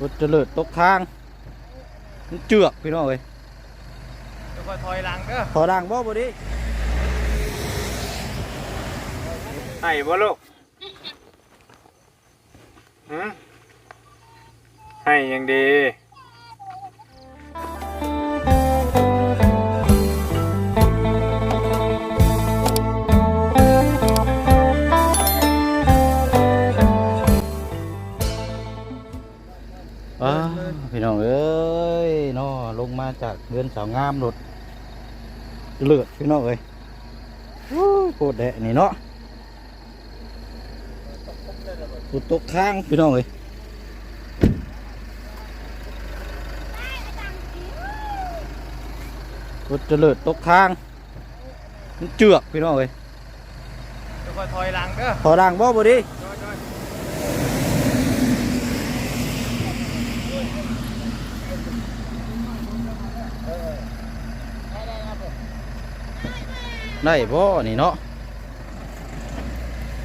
รถเจริญตกทางมันเจือกพี่น้องเอ้ยเดี๋ยวค่อยถอยหลังเด้อขอดังบ่บ่ดิไอ้บ่ลูกหืมให้ยังดี น้องเอ้ยเนาะลงมาจากเรือนสาวงามรถเจริญพี่น้องเอ้ยโอ้ยโคตรแดะนี่เนาะรถตกทางพี่น้องเอ้ยรถเจริญตกทางมันเจือกพี่น้องเอ้ยเดี๋ยวค่อยถอยหลังเด้อขอดังบ่บ่ดิ ถอยถอย ได้บ่นี่เนาะ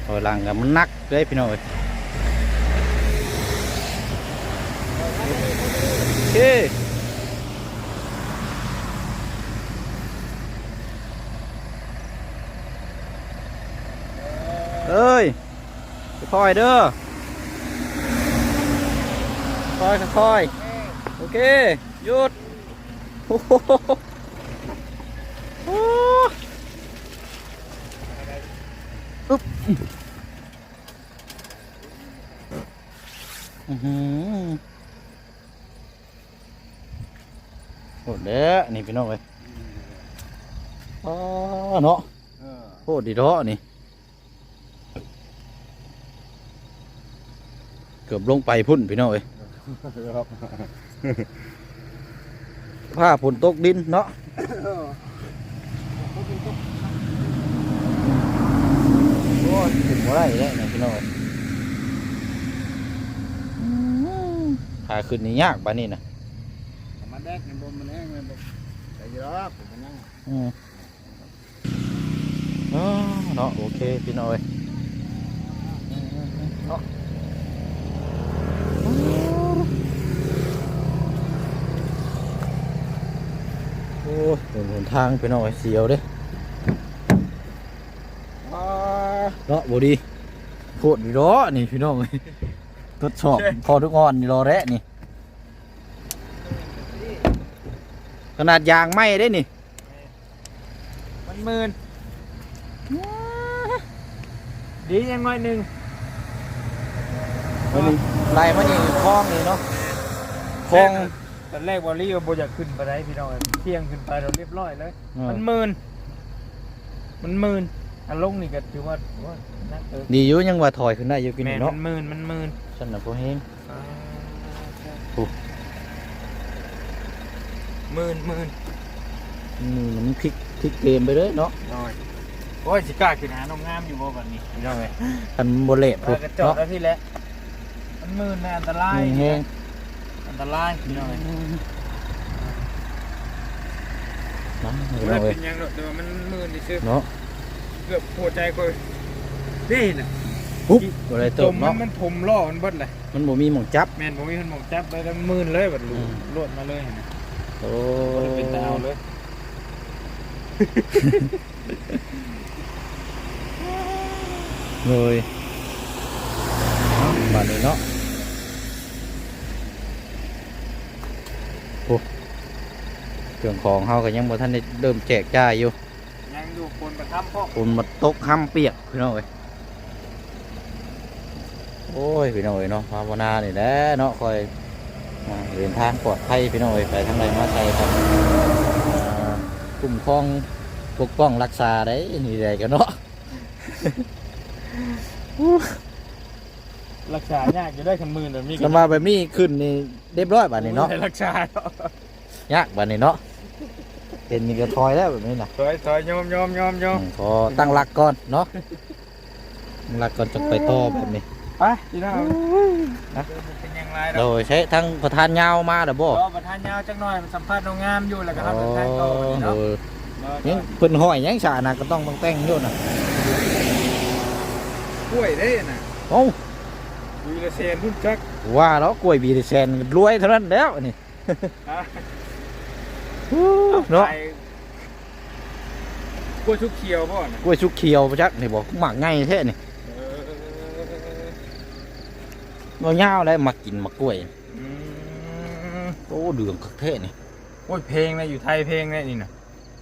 ถอยหลังกับมันหนักเลยพี่น้องเอ้ยโอเคเอ้ยค่อยๆเด้อค่อยๆค่อยๆโอเคหยุดโอ้โหโอ้อึ๊บอือหือ โหดเด้อนี่พี่น้องเอ้ยอ๋อเนาะเออโคตรดีเนาะนี่ เกือบลงไปพุ่นพี่น้องเอ้ยครับผ้าผลตกดินเนาะโอ้ยถึงว่าไรแล้วนะพี่น้องเอ้ยอืมขาขึ้นนี่ยากปะนี่นะมาแดกในบ่มันแห้งเลยบ่แต่ยอกผมนั่งอืมอ๋อเนาะโอเคพี่น้องเอ้ยเนาะโอ้ยเป็นหนทางพี่น้องเอ้ยเสียวเด้ เนาะบดีโคตรดีเนาะนี่พี่น้องเอ้ยทดสอบพอทุกอ่อนนี่รอแระนี่ ขนาดยางไหม้ได้นี่มันหมื่นดียังน้อยหนึงมันนี่ไล่มันนี่คลองนี่เนาะคลองตอนแรกวอลลี่ว่าบ่อยากขึ้นไปได้พี่น้องเที่ยงขึ้นไปเราเรียบร้อยเลยเออมันหมื่นมันหมื่น อันลงนี่ก็ถือว่าว่านักเออดีอยู่ยังว่าถอยขึ้นได้อยู่กินแม่นี่นเนาะมันหมื่นมันหมื่นฉันน่ะพอเฮงโอ้ หมื่นหมื่นนี่มันพลิกพลิกเกมไปเลยเนาะน้อยโอ้ยสิกล้าขึ้นหาน้องงามอยู่บ่บัดนี้พี่น้องเอ้ยคันโบเละพุว่ากระจอดเนาะแล้วพี่แหละมันหมื่นแม่อันตรายนี่แฮงอันตรายพี่น้องเอ้ยเนาะพี่ไม่น้องเอ้ยเป็นหยังหรอกแต่ว่ามันหมื่นนี่ซื้อเนาะเกือบหัวใจกูนี่น่ะปุ๊บบ่ได้จเติมมมัเนาะนมันถมล่อมันเบิดเลยมันบ่มีหม่องจับ แม่นผมมีคนหมองจับเลยแล้วหมื่นเลยบัดลูอืมรวดมาเลยเห็นไหมโอ้บ่ได้เป็นตาเอาเลยเลยเนาะบาดนี้เนาะโอ้เครื่องของเฮาก็ยังบ่ทันได้เริ่มแจกจ่ายอยู่ ยังอยู่คนประทับพ่อฝนมาตกห้ำเปียกพี่น้องเอ้ยโอ้ยพี่น้องเอ้ยเนาะภาวนานี่แหละเนาะคอยอ่าเดินทางปลอดภัยพี่น้องเอ้ยไปทางใดมาใดครับอ่าคุ้มครองปกป้องรักษาได้นี่ได้กันเนาะ รักษายากจะได้คันหมื่นแบบนี้กันมาแบบนี้ขึ้นนี่เรียบร้อยบัดนี้เนาะไม่ได้รักษาเนาะ ยากบัดนี้เนาะ เป็นนี่ก็ทอยแล้วแบบนี้นะถอยถอยยอมยอมยอมยอมอืมขอตั้งหลักก่อนเนาะตั้งหลักก่อนจะไปต่อแบบนี้ไปพี่น้องนะเป็นอยังไงโดเรายใช้ทั้งประธานยาวมาเด้อบ่รอประธานยาวจักหน่อยมันสัมภาษณ์น้องงามอยู่แล้วก็ครับเดินทางต่อวันนี้เอเนาะอยังเพิ่นห้อยยังฉานะก็ต้องต้องแต่งอยู่น่ะกล้วยได้น่ะเอ้าวีละเซนพุ่นจักว่าแล้วกล้วยบีแซนรวยเท่านั้นแล้วนี่อะ เนาะไปกล้วยชุกเขียวพ่อนะกล้วยชุกเขียวประจักนี่บอกหมักง่ายแท้นี่เออบ่ยาวแล้วมากินมากล้วยอืมโอ้เดืองคักแท้นี่โอ้ยเพลงนะอยู่ไทยเพลงนะนี่นะ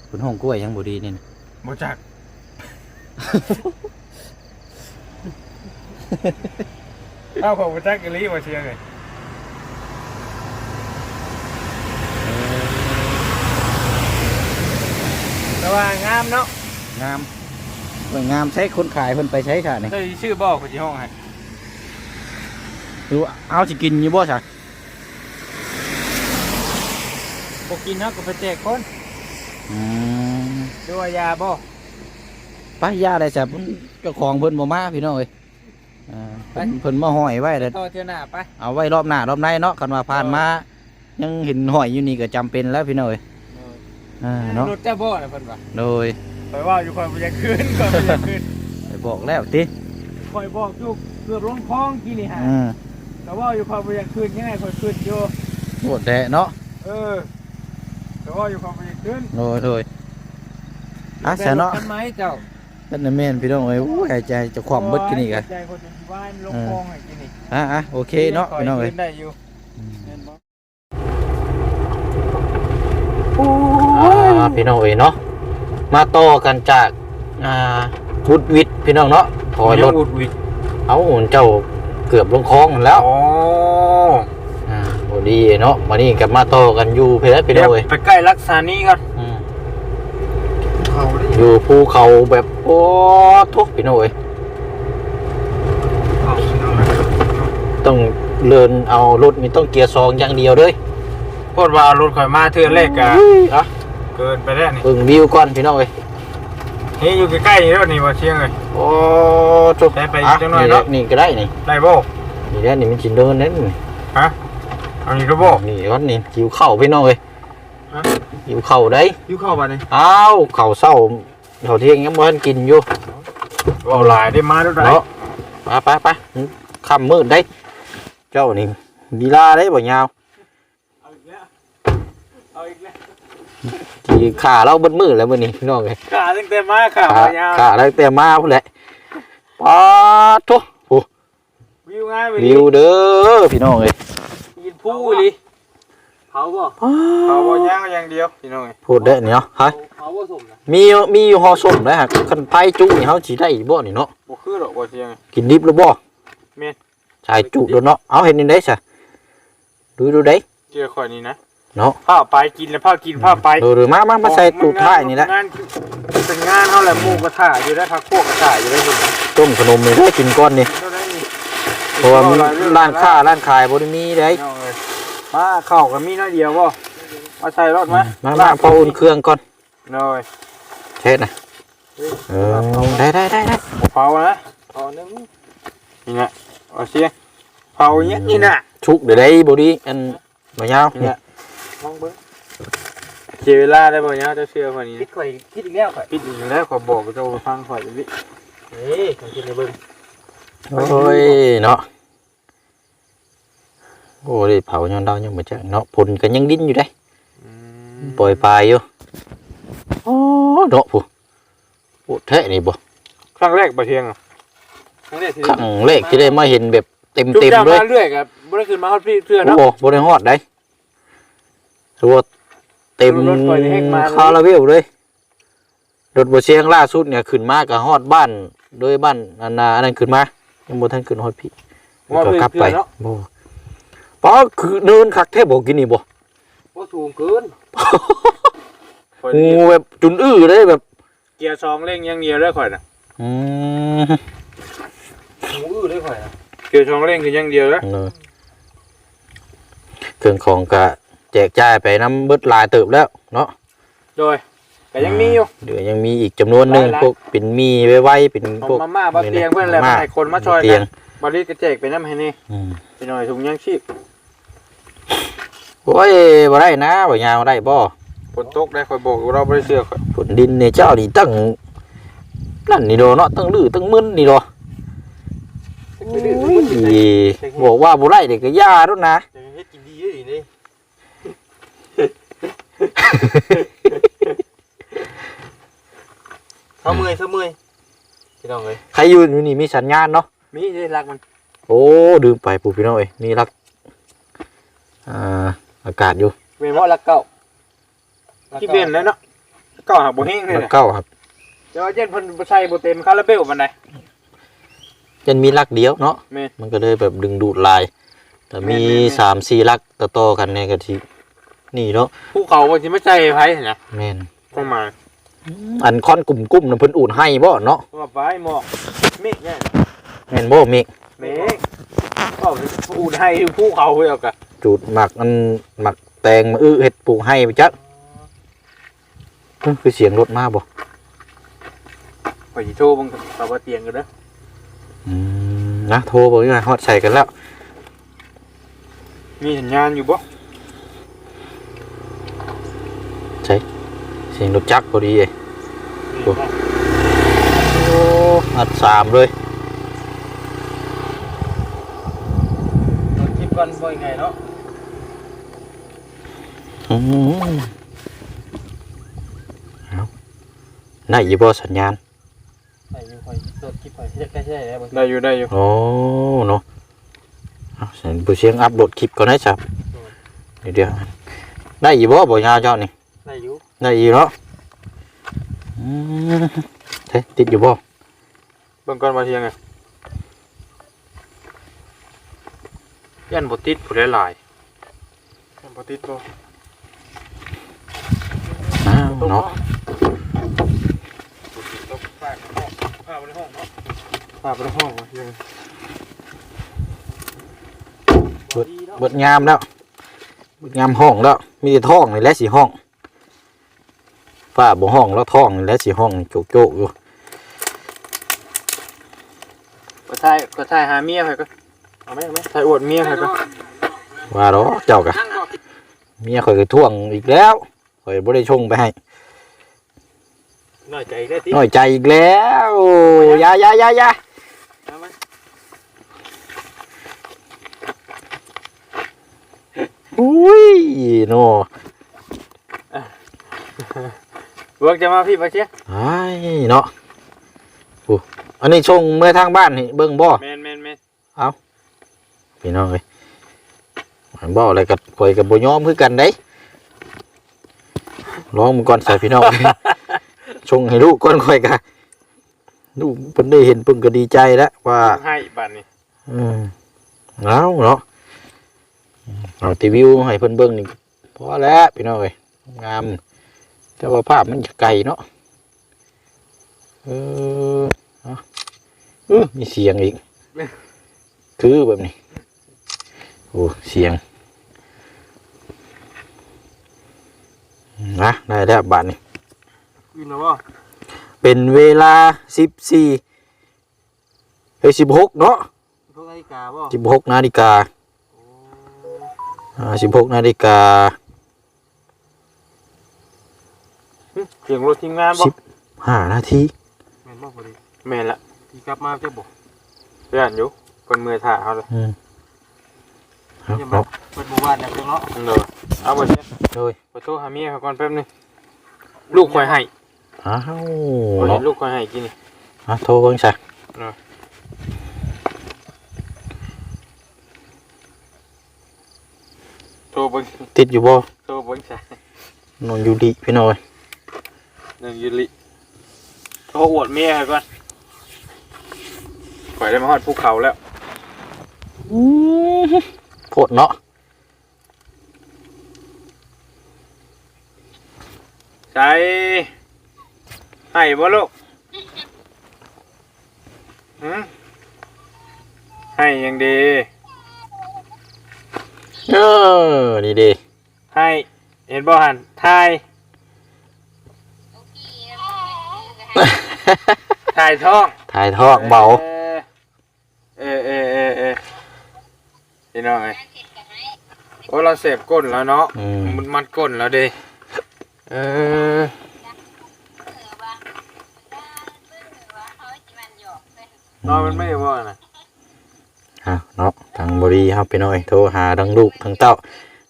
เป็นห้องกล้วยยังบ่ดีนี่นะโมจักเอ้าของโมจักกะลีมาเชียงเลย ว่างามเนาะงามสวยงามใช้คนขายเพิ่นไปใช้ค่ะนี่ได้ชื่อบอกคนที่ห้องให้ดูเอาสิกินอยู่บ่ซะบอกกินเนาะก็ไปแจกคนอืมดูว่ายาบ่ไปยาได้จ้ะเพิ่นเจ้าของเพิ่นบ่มาพี่น้องเอ้ยอ่าเพิ่นเพิ่นมาห้อยไว้แล้วต่อเที่ยวหน้าไปเอาไว้รอบหน้ารอบในเนาะคันว่าผ่านมา ยังเห็นห้อยอยู่นี่ก็จำเป็นแล้วพี่น้องเอ้ย อ่าเนาะรถเจ้าบ่นะเพิ่นว่าโดยไปว่าอยู่คอยไปยังคืนคอยไปยังคืนไปบอกแล้วติคอยบอกอยู่เกือบลงคลองกี่นี่ฮะอืมแต่ว่าอยู่คอยไปยังคืนยังไงคอยคืนอยู่โหดแท้เนาะเออแต่ว่าอยู่คอยไปยังคืนโดยโดยอะแสนเนาะกันไหมเจ้านั่นน่ะแม่นพี่น้องเอ้ยโอ้ยหายใจจะความเบิดกินอีกอะใจคนจะว่ายลงคลองให้กินนี่อะอะโอเคเนาะพี่น้องเอ้ยคืได้อยู่เห็นบ่อ่า พี่น้องเอ้ยเนาะมาต่อกันจากอ่าวุดวิทย์พี่น้องเนาะถอยรถอุดวิดเอาเจ้าเกือบลงคลองนั่นแล้ว อ๋ออ่าโอ้ดีเนาะมานี่กลับมาต่อกันอยู่เพชรพี่น้องเอ้ยไปใกล้รักษานี้ก่อนอืมเขาได้อยู่ภูเขาแบบโอ้ทุกพี่น้องเอ้ยเขาต้องเลินเอารถนี่ต้องเกียร์ซองอย่างเดียวเลยพูดว่าเอารถข่อยมาเทื่อแรกอะอะ เกินไปแล้วนี่เบิ่งวิวก่อนพี่น้องเอ้ยนี่อยู่ใกล้ๆนี่แล้วนี่ว่าเชียงเลย โอ้ทุกได้ไปอีกจังหน่อยเนาะ นี่ก็ได้นี่ได้บ่นี่แหละนี่มันสิเดินนั่นนี่ฮะเอานี่ก็บ่นี่ก้อนนี่หิวเข่าวพี่น้องเอ้ยฮะหิวเข่าวได้อยู่เข้าบ้านนี่อ้าวเข่าวเศร้าเท่าเที่ยงยังบ่ทันกินอยู่เอาหลายได้มาแล้วได้เนาะไปไปไปค่ำมืดได้ เจ้านี่ดีลาได้บ่ยาว เอาอีกแล้วเอาอีกแล้ว ที่ขาเราเบิดมืดแล้วมื้อนี้พี่น้องเอ้ยขาตั้งแต่มาขาขาวยาวขาแล้วแต่มาพุ่นแหละป๊าดโตโอ้วิวง่ายไปวิวเด้อพี่น้องเอ้ยยินผู้ลิเผาบ่เผาบ่ย่างอย่างเดียวพี่น้องพูดได้เนี่ยเนาะฮะเผาบ่สมนะมีมีอยู่หอส้มนะฮะคันไผจุนี่เฮาสิได้บ่นี่เนาะบ่คือหรอกบ่เชียงกินดิบหรือบ่แม่นใช่จุโดนเนาะเอาเห็นนี่ได้ซะดูดูได้เจอข่อยนี่นะ เนาะผ้าไปกินแล้วผ้ากินผ้าไปดูดูมามามาใส่ตูดท้ายนี่แหละงานเป็นงานเท่าแหละหมูกระถ่ายอยู่ได้พักพวกกระถ่ายอยู่ได้บุญต้มขนมนี่ได้กินก้อนนี่เท่านั้นนี่เพราะว่ามันร้านค้าร้านขายบ่ได้มีได้เอาเลยมาเข้ากับมีน้อยเดียวบ่มาใส่รถไหมมามาพออุ่นเครื่องก่อนน้อยเฮ็ดนะเออได้ได้ได้ได้เผานะเผานึงนี่นะเอาเสียเผาอย่างเงี้ยนี่นะชุกเดี๋ยวได้บ่ดีอันบ่ยาวนี่นี่นะ มองเบิ้งเจเวลาได้บ่เนี่ยเจ้าเชื่อคนนี้คิดข่อยคิดอีกแล้วข่อยปิดอีกแล้วขอบอกเจ้าฟังข่อยดิเอ้ยข่อยคิดในเบิ่งโอ้ยเนาะโอ้ยเผายังดาวยังบ่จักเนาะผลก็ยังดิ้นอยู่ได้ปล่อยปลายอยู่โอ้เนาะผู้โอ้แท้นี่บ่ครั้งแรกบ่เทียงอะครั้งแรกที่ครั้งแรกที่ได้มาเห็นแบบเต็มจุกเต็มยาเลยมาเรื่อยกับบ่ได้ขึ้นมาฮอดพี่เพื่อนโอ้เนาะโหบริฮอดได้ ถือว่าเต็มรถไฟนี่แห้งมาเลย คาราเวลเลยรถบเชียงล่าสุดเนี่ยขึ้นมากับฮอดบ้านโดยบ้านอันนาอันนั้นขึ้นมายังบ่ทันขึ้นฮอดพี่ว่าก็เพื่อนกลับไปเนาะบ่ป้าคือเนินคักแท้บ่กินนี่บ่บ่สูงเกินงูแบบจุนอื้อเลยแบบเกียร์สองเร่งอย่างเดียวเลยข่อยน่ะอืมหูอื้อเลยข่อยอะเกียร์สองเร่งคืออย่างเดียวเลยเนอะเครื่องของก็ แจกจ่ายไปน้ำเบิดหลายเติบแล้วเนาะโดยแต่ยังมีอยู่ เดี๋ยวยังมีอีกจำนวนหนึงหลายๆ พวกเป็นมีไว้ๆเป็นเอาพวกมาม่าบะเตียงเพื่อนแหละมาม่าให้คนมาช่วยเตียกังนบริกระแจกไปน้ำให้นี่อืมไปหน่อยถุงยังชีพโอ้ยบ่ได้นะบ่ยาวได้บ่ฝนตกได้ข่อยบอกอยู่เราบ่ได้เชื่อข่อยฝนดินเนี่ยเจ้านี่ตั้งนั่นนี่โดเนาะตั้งลือตั้งมึนนี่โดไปดื้อบอกว่าบ่ได้เด็กก็ย่าด้วยนะ จะเฮ็ดกินดีอยู่นี่ เศร้าเมื่อยเศร้าเมื่อยพี่น้องเอ้ยใครอยู่อยู่นี่มีสัญญาณเนาะ มีได้รักมัน โอ้ดื่มไปปู่พี่น้องเอ้ยมีรักอ่าอากาศอยู่เวนว่ารักเก่าที่เปลี่ยนแล้วเนาะเก่าหักบ่แห้งเลยรักนะเก้าครับเดี๋ยวเย็นเพิ่นบ่ใส่บ่เต็มคาราเบลปานใดจะมีรักเดียวเนาะแม่นมันก็เลยแบบดึงดูดลาย แต่มีแม่นแม่นแม่นสามสี่รักต่อๆกันเนี่ยก็ที นี่เนาะภูเขาบ่สิไม่ใช่ไผนะแม่นต้องมาอันคอนกลุ่มๆน่ะเพิ่นอูดให้บ่เนาะว่าไปหมอกเมฆเนี่ยแม่นบ่เมกเมฆก็อูดให้ภูเขาเดียวกันจูดหมักอันหมักแตงมาอื้อเฮ็ดปลูกให้ไปจักเอ้อคือเสียงรถมาบ่ข่อยสิโทรบังกับว่าเตียงกันเด้ออืมนะโทรบ่ยังไงฮอดใส่กันแล้ว มีสัญญาณอยู่บ่ เสียงรถจักรพอดีเอ้ยโอ้โอ้อัดสามเลยคิดก่อนบ่ยังไงเนาะอืมเอาได้อยี่บ่สัญญาณ ได้อยู่ข่อยตดคิดข่อยเฮ็ดใกล้ๆแล้วได้อยู่ได้อยู่โอ้เนาะเอาเสียงผู้เสียงอัพโหลดคลิปก่อนนะจ๊ะเดี๋ยวเดี๋ยวได้อยี่บ่บ่ยาวเจ้านี่ ได้อยู่ได้อยี่เนาะอืมเฮ้ยติดอยู่บ่เบิ่งก่อนมาเที่ยงไงยันบ่ติดผู้ได้หลายยันบ่ติดบ่อ้าวเนาะพาไปในห้องเนาะพาไปในห้องมาเที่ยงเบิดงามแล้วเบิดงามห้องแล้ว มีแต่ท้องนี่แหละสีห้อง ฝ้าบ่ห้องแล้วท้องและสีห้องโจกโจกๆอยู่ก็ใช่ก็ใช่หาเมียไปก็เอาไหมเอาไหมใช่อวดเมียไปก็ว่าดอเจ้ากะเมียข่อยก็ท่วงอีกแล้วข่อยบ่ได้ชงไปให้น้อยใจได้ติน้อยใจอีกแล้วยายายายาอุ้ยโน่ เวิร์กจะมาพี่มาเชียไอ้เนาะโอ้อันนี้ชงเมื่อทางบ้านนี่เบิ่งบ่แมนแมนแมนพี่น้องเอ้ยมันบ่อะไรกับข่อยกับบ่ยอมคือกันเด้ลองมึงก่อนใส่พี่น้อง ชงให้ลูกก่อนข่อยกะลูกเพิ่นได้เห็นเพิ่นก็ดีใจแล้วว่าให้บัตรนี่อืมเอาเนาะเอาทีวิวให้เพิ่นเบิ่งนี่พอแล้วพี่น้องเอ้ยงาม แต่ว่าภาพมันจะไกลเนาะเออเอาเออมีเสียงอีก คือแบบนี้ โอ้เสียงนะได้แล้วบาทนี้กินแล้วบ่เป็นเวลาสิบสี่เฮ้ยสิบหกเนาะพวกนาฬิกาบ่สิบหกนาฬิกาอ่าสิบหกนาฬิกา เสียงรถทีมงานบ่สิบห้านาทีแมนบ่พอดีแมนละที่กลับมาจะบ่เพื่อนอยู่คนมือถ่าเขาเลยอืมเอาเยี่ยมเอาเปิดหมู่บ้านเนี่ยเพิ่งเนาะเด้อเอาบ่เชียโดยไปโทรหาเมียเขาก่อนแป๊บนึงลูกคอยให้อ้าวคอยเนาะลูกคอยให้กินนี่ อะโทรเบิ่งซะโทรเบิ่งติดอยู่บ่โทรเบิ่งใช่นอนอยู่ดีพี่น้อย หนึ่งยูริโทรอวดเมียให้ก่อนข่อยได้มาฮอดภูเขาแล้วโพดเนาะใช่ให้บ่ลูกหืมให้อยังดี เออนี่ดีให้เห็นบ่หันทาย ถ่ายท้องถ่ายทอกเบา เออเออเออเออพี่น้องไอ้โอ้เราเสพก้นแล้วเนาะอืม มันมัดก้นแล้วเดิเออเนาะมันไม่ว่านะหอะเนาะทางบรีเฮาพี่น้อยโทรหาทั้งลูกทั้งเต้า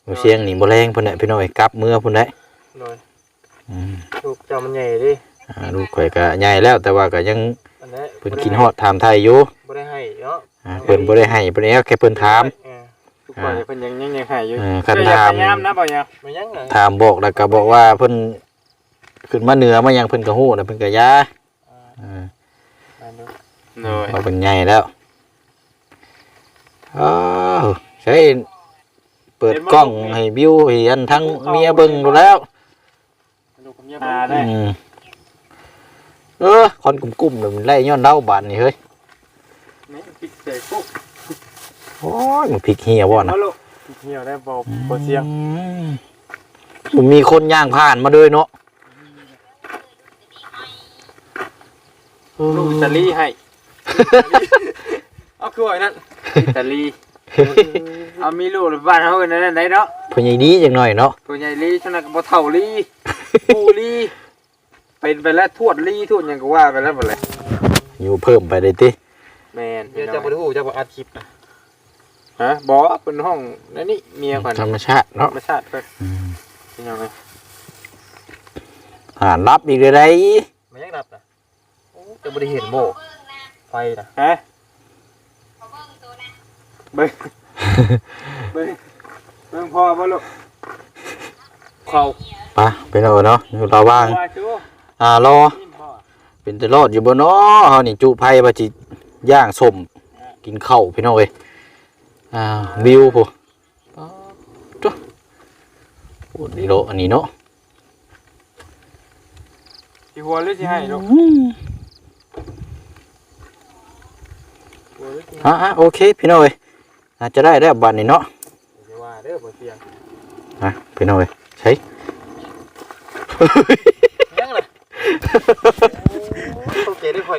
บ่เสียงนี่บ่แรงพุ่นแหละพี่น้อยกลับเมื่อพุ่นแหละโดยอืมลูกเจ้ามันใหญ่ดิอ่า ลูกข่อยก็ใหญ่แล้วแต่ว่าก็ยังอันนี้เพิ่นกินฮอดถามไทยอยู่บ่ได้ให้เนาะอ่าเพิ่นบ่ได้ให้เพิ่นเอาแค่เพิ่นถาม เออทุกคนเพิ่นยังยังยังให้อยู่เออคันเจ้อย่ถามพยายามนะบ่ยังบ่ยังเลยถามบอกแล้วก็บอกว่าเพิ่นขึ้นมาเหนือมายังเพิ่นก็ฮู้แล้วเพิ่นก็ยาอ่า มาดูโดยเราเป็นใหญ่แล้วอ้าวใช้เปิดกล้องให้บิวให้อันทั้งเมียเบิ่งดูแล้วดูกับเมียมาได้อืม เออคอนกลุ่มๆเดี๋ยวมันไล่ย้อนเล่าบานนี่เฮ้ยนี่ปิดเสยปุ๊บโอ้ยมันพริกเหี่ยวบ่นะเอาลูกเหี่ยวได้บ่บ่เสียงอืมมันมีคนย่างผ่านมาด้วยเนาะลูกอิตาลีให้ เอาคือว่าไอ้นั่นอิตาลีเอามีลูกในบ้านเฮากันนั่นได้เนาะ พอใหญ่นี้จังหน่อยเนาะตัวใหญ่ลีฉะนั้นก็บ่เท่าลี ปูลี เป็นไปแล้วทวดลีทวดหยังก็ว่าไปแล้วหมดเลยอยู่เพิ่มไปเลยติแม่นเดี๋ยวจะบ่ฮู้จะบ่อัดคลิปนะฮะบ่เป็นห้องนั่นนี่เมียก่อนธรรมชาติธรเนาะรมชาติเพิ่นอืมเป็นยังไงอ่ารับอีกเลยได้มันยังดับนะโอ้จะบ่ได้เห็นโบไฟนะฮะเบิ่งเบิ่งเบิ่งพอบ่ลูกเขาไปไปเอาเนาะอยู่ระว่างว่าชู อ่ารอนิ่มพ่อเป็นตลอดอยู่บนเนาะเฮานี่จุไผ่บาจิย่างสมกินข้าวพี่น้องเอ้ยอ่าวิวผู้จ้ะโอ้นี่โลอันนี้เนาะสิหัวหรือสิให้ลูกหัวหรือสิให้อะอะโอเคพี่น้องเอ้ยอาจจะได้แล้วบัดนี้เนาะอย่าว่าเด้อบ่เสียงอะพี่น้องเอ้ยใช้ยังล่ะ โอเคได้ค่อย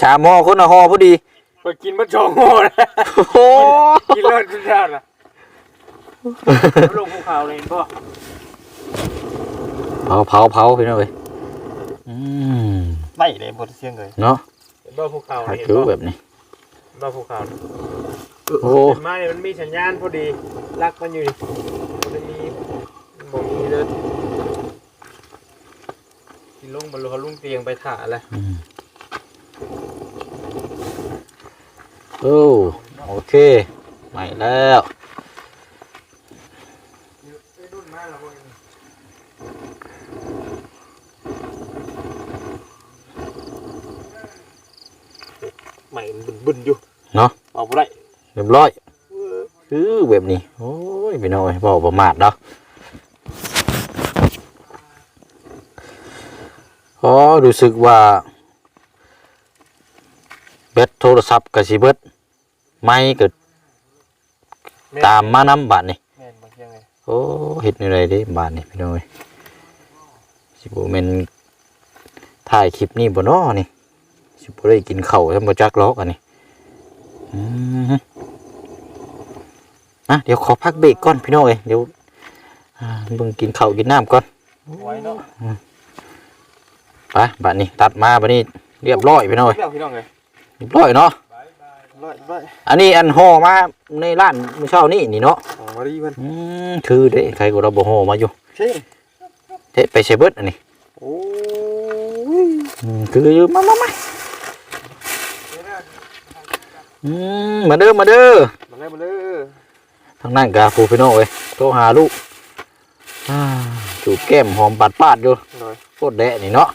ชาหม้อคนละห่อพอดีไปกินบ่จองโง่นะโอ้โหกินเลิศทุกชาติล่ะลงภูเขาเลยเห็นบ่เผาเผาเผาพี่น้องเอ้ยอืมไม่เลยบ่เสียงเลยเนาะเห็นบ่ภูเขาหาเห็นคือบ่แบบนี้บ่ภูเขาโอ้เห็นมาเนี่ยมันมีสัญญาณพอดีลักมันอยู่นี่มันมีบ่มีเลย กินลงบนรถเขาลุงเตียงไปถ่าแล้วอืมโอ้โอเคใหม่แล้วใหม่มันบึนๆอยู่เนาะเอาบ่ได้เรียบร้อยคือแบบนี้ โอ้ยพี่น้อยเบาประมาทเนาะ อ๋อรู้สึกว่าแบตโทรศัพท์กับสิเบิดไม่เกิดตามมาน้ำบาทนี่แม่นบ่เสียงเลยโอ้เห็ดอะไรเด้บาทนี่พี่น้อยสิบเมนถ่ายคลิปนี่บ่น้อนี่สิบ่ได้กินข้าวทำบ่จักล็อกอันนี้อืมอะเดี๋ยวขอพักเบรกก่อนพี่น้องเอ้ยเดี๋ยวอ่าเบิ่งกินข้าวกินน้ำก่อนไว้เนาะ ไปบัดนี้ตัดมาบัดนี้เรียบร้อยพี่น้องเอ้ยเรื่องพี่น้องเลยเรียบร้อยเนาะร้อยร้อยอันนี้อันห่อมาในร้านมื้อเช้านี่นี่เนาะของมาดีมันอืมคือเด้ใครก็เราบ่ห่อมาอยู่ใช่เด้ไปใช้เบิดอันนี้โอ้ยอืมคืออยู่มามามาอืมมาเด้อมาเด้อมาเลยมาเลยทางนั้นกาฟูพี่น้องเอ้ยโทรหาลูกอ่าจูบแก้มหอมปัดปาดอยู่เลยโคตรแดะนี่เนาะ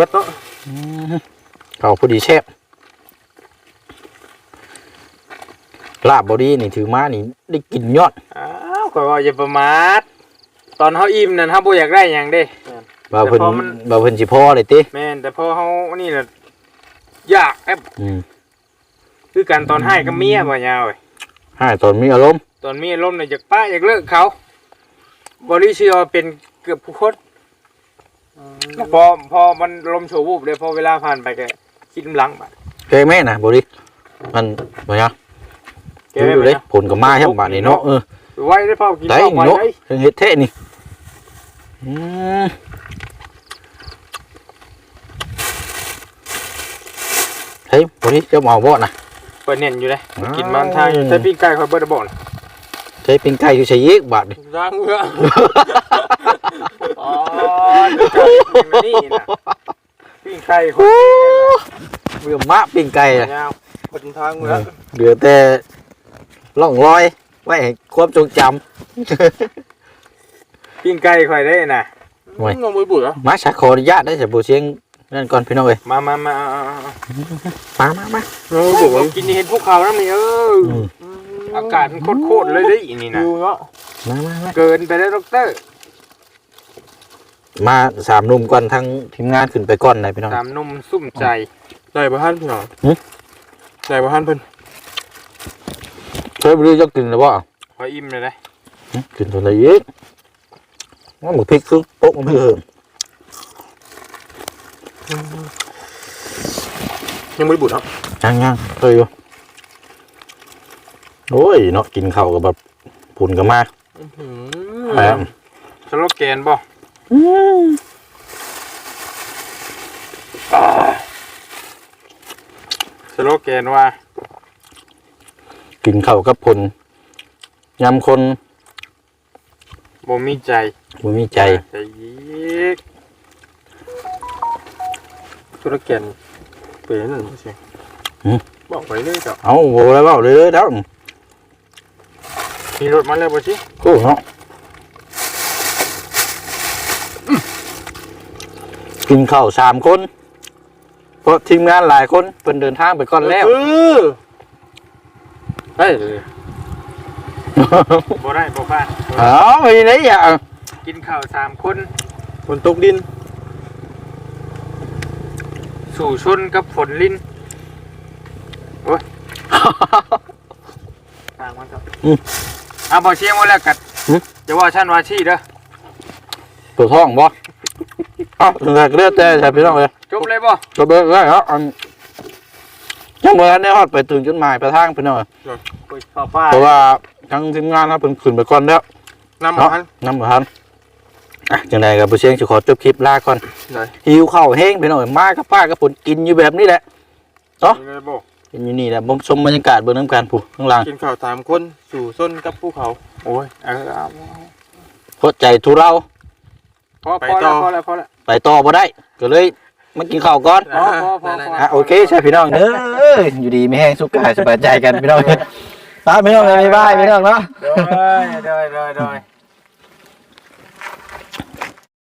เข้าเปิดเนาะอืมเขาพอดีแซ่บลาบบอดี้นี่ถือมานี่ได้กินยอดอ้าวก็ว่าอย่าประมาทตอนเฮาอิ่มนั่นเฮาบ่อยากได้หยังเด้บาเพิ่นแต่พอมันบาเพิ่นสิพอเลยติแม่นแต่พอเฮานี่น่ะอยากแอบอืมคือกันตอนให้กับเมียบ่ยาวเว้ยให้ตอนมีอารมณ์ตอนเมียล้มน่ะอยากป้าอยากเลิกเขาบ่ได้เชื่อว่าเป็นเกือบผู้คนแล้ว พอพอมันลมโชว์วูบเลยพอเวลาผ่านไปก็คิดน้ำหลังบัดแกแม่นะบอดี้มันบ่ยังแกไม่ดูเป็นเลยไรผลก็มาใช่บาดนี่เนาะเออไว้ได้เผากินได้เผาไว้เนาะได้เพิ่งเฮ็ดแท้นี่อืมเฮ้ยบ่นี้เจ้าหมอบ่น่ะเปิดเน่นอยู่เลยอ้าวกินมันทางอยู่ใช้ปิ้งไก่คอยเบิร์ดบอก นะใช้ปิ้งไก่อยู่ใช้ยีกบาดนี่ร่างเงืออ๋อจะกินมันนี่นะปิ้งไก่คนเรื่องมะปิ้งไก่อะยาวคนทางเงือเหลือแต่ร่องรอยไว้ให้ความทรงจปิ้งไก่คอยได้นะโอ้ยงงมือบุ๋ยเหรอำมาสักขออนุญาตได้แต่บ่เสียงนั่นก่อนพี่น้องเอ้ยมามามาเอาเอาเอามามามางงมือบุ๋ยกินนี่เห็นภูเขาแล้วนี่เออ อมอากาศมันโคตรๆเลยได้อีนี่นะมามามาเกินไปแล้วด็อกเตอร์มาสามหนุ่มก่อนทั้งทีมงานขึ้นไปก่อนนะพี่น้อง สามหนุ่มซุ่มใจได้บ่ทันพี่น้องหึ ได้บ่ทันเพิ่นเคยบ่รู้จักกินหรือบ่พออิ่มเลยนะหึกินตัวไหนอีกว่าหมูพริกคือโป๊กมันเพิ่มยังบ่ได้บุญเนาะยังยังเคยอยู่ โอ้ยเนาะกินข้าวกับแบบผุนกันมากอืแหมมสโลแกนบ่สโลแกนว่า กินข้าวกับผลยำคนบ่มีใจบ่มีใจใจยีกธุรกิจเป็นนั่นสิหึบอกไปเลยจ้ะเอาโว้แล้วเว้าเลยๆแล้ว มีรถมาแล้วบ่สิกูเนาะกินข้าวสามคน เพราะทีมงานหลายคนเพิ่นเดินทางไปก่อนแล้ว เออเฮ้ยบ่ได้บ่พลาดบ่ได้อ๋อมีไหนอย่างกินข้าวสามคน ฝนตกดิน สู่ชนกับฝนลิ้นโอ้ยต่างมันครับ อืม อะบ่เชียงว่าแล้วกัดหึ จะว่าฉันว่าชี่เด้อตัวท้องบ่อ้าวถึงแต่เลือดแต่ใช่พี่น้องเลยจบเลยบ่ตัวเบิกได้ครับอันยังเมื่อได้ฮอดไปถึงจุดหมายไปลายทางพี่น้องโอ้ยป้าป้าเพราะว่าทั้งทีมงานครับเพิ่นขึ้นไปก่อนแล้ว น้ำบ่ทันน้ำบ่ทันอะจังไดกับผู้เชียงสิขอจบคลิปลาก่อนได้ หิวข้าวแห้งพี่น้องมากับป้ากับผลกินอยู่แบบนี้แหละเนาะเลยบ่ กินอยู่นี่แหละบ่ชมบรรยากาศเบิ่งน้ำกันผู้ข้างล่างกินข้าวสามคนสู่ส้นกับภูเขา โอ้ยเออเอาเพราะใจทุเรา พอไปพอต่แล้วอพอแล้วพอแล้วไปต่อบ่ได้ ก็เลยมากินข้าวก่อนพอพอพอพออะโอเคใช่พี่น้องเด้ออยู่ดีไม่แห้งสุขกายสบายใจกันพี่น้องตามพี่น้องบ๊ายบายพี่น้องเนาะเด้อเด้อเด้อเด้อ